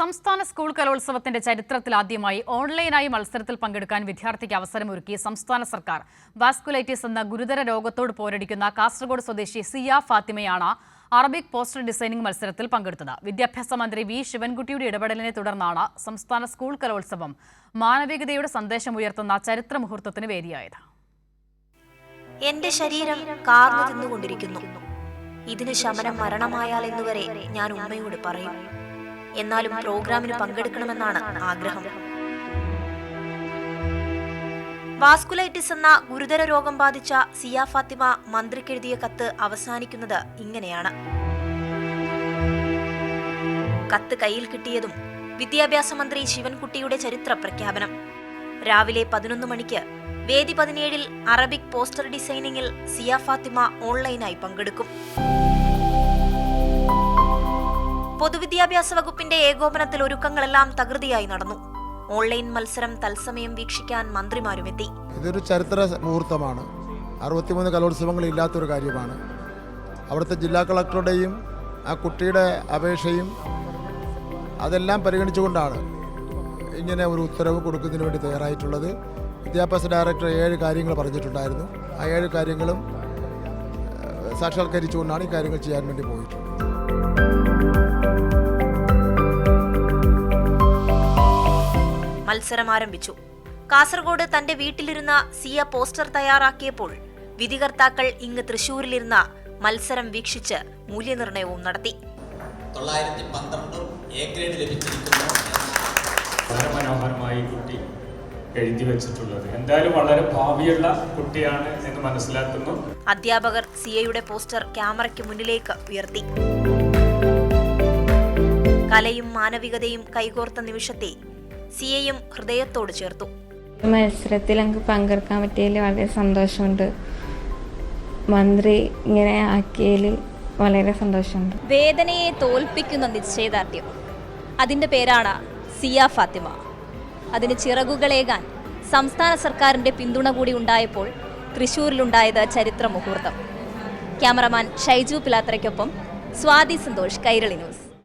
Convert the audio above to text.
സംസ്ഥാന സ്കൂൾ കലോത്സവത്തിന്റെ ചരിത്രത്തിൽ ആദ്യമായി ഓൺലൈനായി മത്സരത്തിൽ പങ്കെടുക്കാൻ വിദ്യാർത്ഥിക്ക് അവസരമൊരുക്കി സംസ്ഥാന സർക്കാർ. വാസ്കുലൈറ്റിസ് എന്ന ഗുരുതര രോഗത്തോട് പോരടിക്കുന്ന കാസർഗോഡ് സ്വദേശി സിയ ഫാത്തിമയാണ് അറബിക് പോസ്റ്റർ ഡിസൈനിംഗ് മത്സരത്തിൽ പങ്കെടുത്തത്. വിദ്യാഭ്യാസ മന്ത്രി വി ശിവൻകുട്ടിയുടെ ഇടപെടലിനെ തുടർന്നാണ് സംസ്ഥാന സ്കൂൾ കലോത്സവം മാനവികതയുടെ സന്ദേശമുയർത്തുന്ന ചരിത്ര മുഹൂർത്തത്തിന് വേദിയായത്. എന്റെ ശരീരം കാർന്നു തിന്നുകൊണ്ടിരിക്കുന്നു. ഇതിന് ശമനം മരണമായാൽ എന്നുവരെ ഞാൻ ഉമ്മയോട് പറയും. എന്നാലും പ്രോഗ്രാമിന് പങ്കെടുക്കണമെന്നാണ് ആഗ്രഹം. വാസ്കുലൈറ്റിസ് എന്ന ഗുരുതര രോഗം ബാധിച്ച സിയ ഫാത്തിമ മന്ത്രിക്കെഴുതിയ കത്ത് അവസാനിക്കുന്നത് ഇങ്ങനെയാണ്. കത്ത് കയ്യിൽ കിട്ടിയതും വിദ്യാഭ്യാസ മന്ത്രി ശിവൻകുട്ടിയുടെ ചരിത്ര പ്രഖ്യാപനം. രാവിലെ പതിനൊന്ന് മണിക്ക് വേദി പതിനേഴിൽ അറബിക് പോസ്റ്റർ ഡിസൈനിങ്ങിൽ സിയ ഫാത്തിമ ഓൺലൈനായി പങ്കെടുക്കും. പൊതുവിദ്യാഭ്യാസ വകുപ്പിന്റെ ഏകോപനത്തിൽ ഒരുക്കങ്ങളെല്ലാം തകൃതിയായി നടന്നു. ഓൺലൈൻ മത്സരം തത്സമയം വീക്ഷിക്കാൻ മന്ത്രിമാരും എത്തി ഇതൊരു ചരിത്ര മുഹൂർത്തമാണ്. അറുപത്തിമൂന്ന് കലോത്സവങ്ങൾ ഇല്ലാത്തൊരു കാര്യമാണ്. അവിടുത്തെ ജില്ലാ കളക്ടറുടെയും ആ കുട്ടിയുടെ അപേക്ഷയും അതെല്ലാം പരിഗണിച്ചുകൊണ്ടാണ് ഇങ്ങനെ ഒരു ഉത്തരവ് കൊടുക്കുന്നതിന് വേണ്ടി തയ്യാറായിട്ടുള്ളത്. വിദ്യാഭ്യാസ ഡയറക്ടർ ഏഴ് കാര്യങ്ങൾ പറഞ്ഞിട്ടുണ്ടായിരുന്നു. ആ ഏഴ് കാര്യങ്ങളും സാക്ഷാത്കരിച്ചുകൊണ്ടാണ് ഈ കാര്യങ്ങൾ ചെയ്യാൻ വേണ്ടി പോയിട്ടുള്ളത്. മത്സരം ആരംഭിച്ചു കാസർഗോഡ് തന്റെ വീട്ടിലിരുന്ന സിയ പോസ്റ്റർ തയ്യാറാക്കിയപ്പോൾ വിധികർത്താക്കൾ ഇങ്ങ് തൃശൂരിലിരുന്ന മത്സരം വീക്ഷിച്ച് മൂല്യനിർണയവും നടത്തി. തൊള്ളായിരത്തി പന്ത്രണ്ടും എ ഗ്രേഡ് ലഭിച്ചിരിക്കുന്നു. വളരെ മനോഹരമായി കുട്ടി എഴുതി വെച്ചിട്ടുള്ളത്. എന്തായാലും വളരെ ഭാവിയുള്ള കുട്ടിയാണ് എന്ന് മനസ്സിലാക്കുന്നു. അധ്യാപകർ സിയയുടെ പോസ്റ്റർ ക്യാമറയ്ക്ക് മുന്നിലേക്ക് ഉയർത്തി. കലയും മാനവികതയും കൈകോർത്ത നിമിഷത്തെ സിയയും ഹൃദയത്തോട് ചേർത്തു. മത്സരത്തിൽ എനിക്ക് പങ്കെടുക്കാൻ പറ്റിയതിൽ വളരെ സന്തോഷമുണ്ട്. മന്ത്രി ഇങ്ങനെ ആക്കിയതിൽ വളരെ സന്തോഷമുണ്ട്. വേദനയെ തോൽപ്പിക്കുന്ന നിശ്ചയദാർഢ്യം. അതിന്റെ പേരാണ് സിയ ഫാത്തിമ. അതിന് ചിറകുകളേകാൻ സംസ്ഥാന സർക്കാരിന്റെ പിന്തുണ കൂടി ഉണ്ടായപ്പോൾ തൃശ്ശൂരിലുണ്ടായത് ചരിത്ര മുഹൂർത്തം ക്യാമറമാൻ ഷൈജു പിലാത്രയ്ക്കൊപ്പം സ്വാതി സന്തോഷ് കൈരളി ന്യൂസ്.